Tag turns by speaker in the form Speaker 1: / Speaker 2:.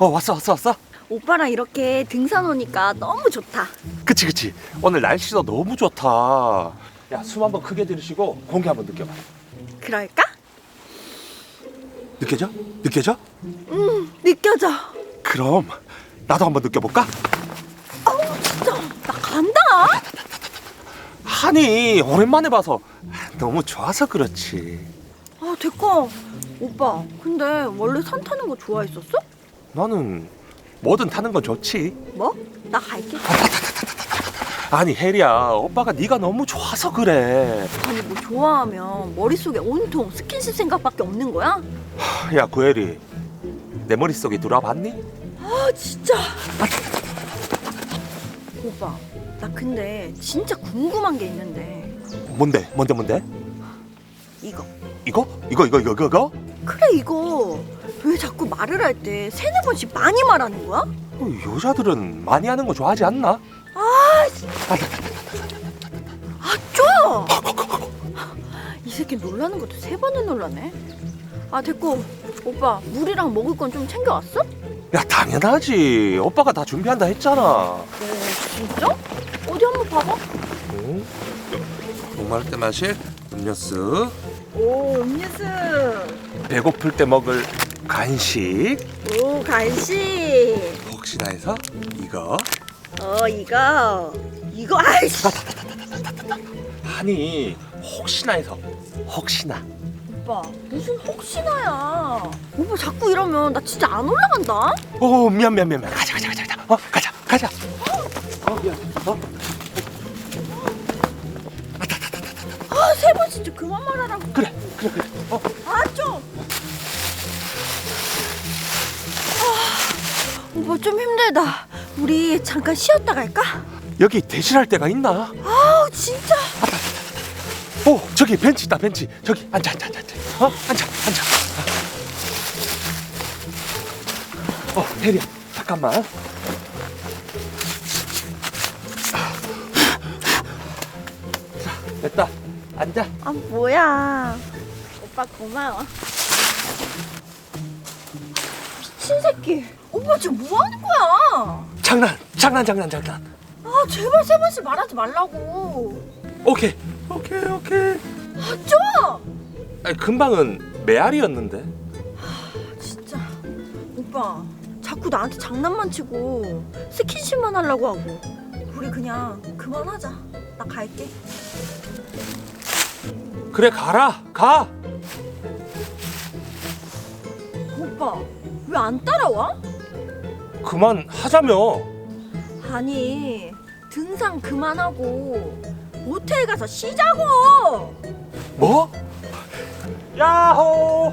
Speaker 1: 어 왔어 왔어 왔어
Speaker 2: 오빠랑 이렇게 등산 오니까 너무 좋다.
Speaker 1: 그치 그치 오늘 날씨도 너무 좋다 야 숨 한번 크게 들이쉬고 공기 한번 느껴봐
Speaker 2: 그럴까?
Speaker 1: 느껴져? 느껴져?
Speaker 2: 음, 느껴져.
Speaker 1: 그럼 나도 한번 느껴볼까?
Speaker 2: 진짜 나 간다.
Speaker 1: 아니 오랜만에 봐서 너무 좋아서 그렇지
Speaker 2: 아, 됐고. 오빠, 근데 원래 산 타는 거 좋아했었어?
Speaker 1: 나는 뭐든 타는 건 좋지
Speaker 2: 뭐? 나 갈게.
Speaker 1: 아니 혜리야 오빠가 네가 너무 좋아서 그래
Speaker 2: 아니 뭐 좋아하면 머릿속에 온통 스킨십 생각밖에 없는 거야?
Speaker 1: 야 구혜리 내 머릿속에 들어봤니?
Speaker 2: 아 진짜 오빠 나 근데 진짜 궁금한 게 있는데
Speaker 1: 뭔데 뭔데 뭔데?
Speaker 2: 이거
Speaker 1: 이거? 이거 이거 이거 이거? 이거?
Speaker 2: 그래 이거 왜 자꾸 말을 할 때 세네 번씩 많이 말하는 거야?
Speaker 1: 어, 여자들은 많이 하는 거 좋아하지 않나?
Speaker 2: 아쪼 이 새끼 놀라는 것도 세 번은 놀라네 아 됐고 오빠 물이랑 먹을 건 좀 챙겨왔어?
Speaker 1: 야 당연하지 오빠가 다 준비한다 했잖아
Speaker 2: 오 진짜? 어디 한번 봐봐
Speaker 1: 응? 목마를 때 마실 음료수
Speaker 2: 오 음료수
Speaker 1: 배고플 때 먹을 간식.
Speaker 2: 오 간식.
Speaker 1: 혹시나 해서 이거?
Speaker 2: 어 이거. 이거 아이씨.
Speaker 1: 아니 혹시나 해서. 혹시나.
Speaker 2: 오빠 무슨 혹시나야? 오빠 자꾸 이러면 나 진짜 안 올라간다?
Speaker 1: 어 미안 미안 미안 미안. 가자 가자 가자 가자. 어 가자 가자. 어 미안. 어.
Speaker 2: 아 세 번 진짜 그만 말하라고.
Speaker 1: 그래 그래 그래. 어
Speaker 2: 아, 오빠 좀 힘들다. 우리 잠깐 쉬었다 갈까?
Speaker 1: 여기 대실할 데가 있나?
Speaker 2: 아우 진짜.
Speaker 1: 오 저기 벤치 있다 벤치. 저기 앉아 앉아 앉아. 앉아. 어 앉아 앉아. 어 혜리야 잠깐만. 자 됐다. 앉아.
Speaker 2: 아 뭐야. 오빠 고마워 미친 새끼. 오빠 지금 뭐 하는 거야?
Speaker 1: 장난 장난 장난 장난.
Speaker 2: 아 제발 세 번씩 말하지 말라고.
Speaker 1: 오케이 오케이 오케이.
Speaker 2: 아 좀!
Speaker 1: 아니, 금방은 메아리였는데.
Speaker 2: 진짜. 오빠 자꾸 나한테 장난만 치고 스킨십만 하려고 하고. 우리 그냥 그만하자. 나 갈게.
Speaker 1: 그래 가라. 가
Speaker 2: 오빠 왜 안 따라와?
Speaker 1: 그만 하자며
Speaker 2: 아니 등산 그만하고 모텔 가서 쉬자고
Speaker 1: 뭐? 야호